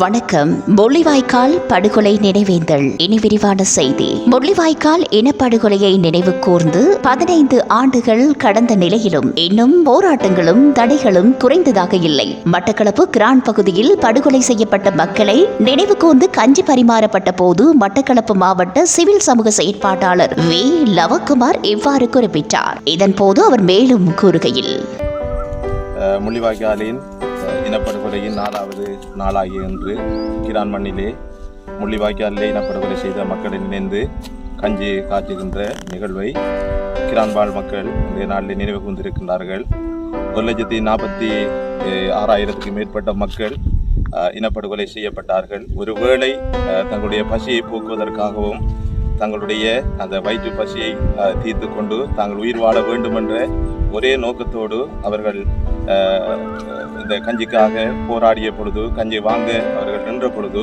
வணக்கம். முள்ளிவாய்க்கால் படுகொலை நினைவேந்தல். இனி விரிவான செய்தி. முள்ளிவாய்க்கால் இனப்படுகொலையை நினைவு கூர்ந்து பதினைந்து ஆண்டுகள் கடந்த நிலையிலும் இன்னும் போராட்டங்களும் தடைகளும் குறைந்ததாக இல்லை. மட்டக்களப்பு கிரான் பகுதியில் படுகொலை செய்யப்பட்ட மக்களை நினைவு கூர்ந்து கஞ்சி பரிமாறப்பட்ட போது மட்டக்களப்பு மாவட்ட சிவில் சமூக செயற்பாட்டாளர் வி. லவகுமார் இவ்வாறு குறிப்பிட்டார். இதன்போது அவர் மேலும் கூறுகையில் முள்ளிவாய்க்காலின் படுகொலையின் நாலாவது நாளாகிய இன்று கிரான் மண்ணிலே முள்ளிவாய்க்காலிலே இனப்படுகொலை செய்த மக்களை நினைந்து கஞ்சி காட்டுகின்ற நிகழ்வை கிரான்வாழ் மக்கள் இன்றைய நாளில் நினைவு கூர்ந்திருக்கின்றார்கள். ஒரு லட்சத்தி நாற்பத்தி ஆறாயிரத்துக்கு மேற்பட்ட மக்கள் இனப்படுகொலை செய்யப்பட்டார்கள். ஒருவேளை தங்களுடைய பசியை போக்குவதற்காகவும் தங்களுடைய அந்த வயிற்று பசியை தீர்த்து கொண்டு தாங்கள் உயிர் வாழ வேண்டும் என்ற ஒரே நோக்கத்தோடு அவர்கள் அந்த இந்த கஞ்சிக்காக போராடிய பொழுது கஞ்சி வாங்க அவர்கள் நின்ற பொழுது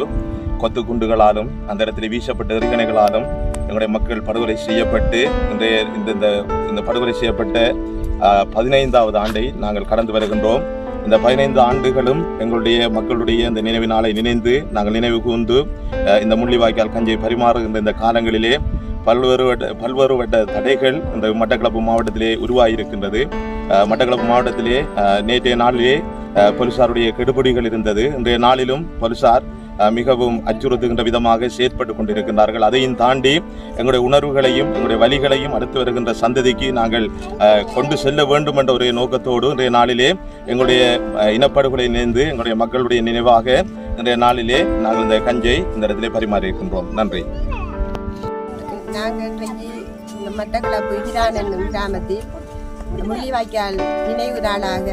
கொத்து குண்டுகளாலும் அந்த இடத்தில் வீசப்பட்ட எறிகணைகளாலும் எங்களுடைய மக்கள் படுகொலை செய்யப்பட்டு இன்றைய இந்த இந்த இந்த படுகொலை செய்யப்பட்ட பதினைந்தாவது ஆண்டை நாங்கள் கடந்து வருகின்றோம். இந்த பதினைந்து ஆண்டுகளும் எங்களுடைய மக்களுடைய இந்த நினைவு நாளை நினைந்து நாங்கள் நினைவு கூர்ந்து இந்த முள்ளிவாய்க்கால் கஞ்சியை பரிமாறுகின்ற இந்த காலங்களிலே பல்வேறு வட்ட பல்வேறு வட்ட தடைகள் இந்த மட்டக்களப்பு மாவட்டத்திலே உருவாகியிருக்கின்றது. மட்டக்களப்பு மாவட்டத்திலே நேற்றைய நாளிலே போலீசாருடைய கெடுபிடிகள் இருந்தது. இன்றைய நாளிலும் போலீசார் மிகவும் அச்சுறுத்துகின்ற விதமாக செயற்பட்டு கொண்டிருக்கின்றார்கள். அதையும் தாண்டி எங்களுடைய உணர்வுகளையும் எங்களுடைய வழிகளையும் அடுத்து வருகின்ற சந்ததிக்கு நாங்கள் கொண்டு செல்ல வேண்டும் என்ற ஒரு நோக்கத்தோடு இன்றைய நாளிலே எங்களுடைய இனப்படுகொலை நினைந்து எங்களுடைய மக்களுடைய நினைவாக இன்றைய நாளிலே நாங்கள் இந்த கஞ்சை இந்த இடத்திலே பரிமாறி இருக்கின்றோம் நன்றி. நாங்கள் மட்டக்களப்பு கிராமத்தில் முள்ளிவாய்க்கால் நினைவு நாளாக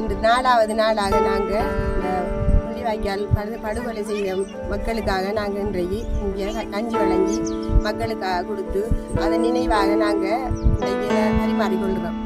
இன்று நாலாவது நாளாக நாங்கள் இந்த முள்ளிவாய்க்கால் படு படுகொலை செய்த மக்களுக்காக நாங்கள் இன்றைக்கு இங்கே கஞ்சி வழங்கி மக்களுக்காக கொடுத்து அதன் நினைவாக நாங்கள் இன்றைக்கு பரிமாறிக்கொள்கிறோம்.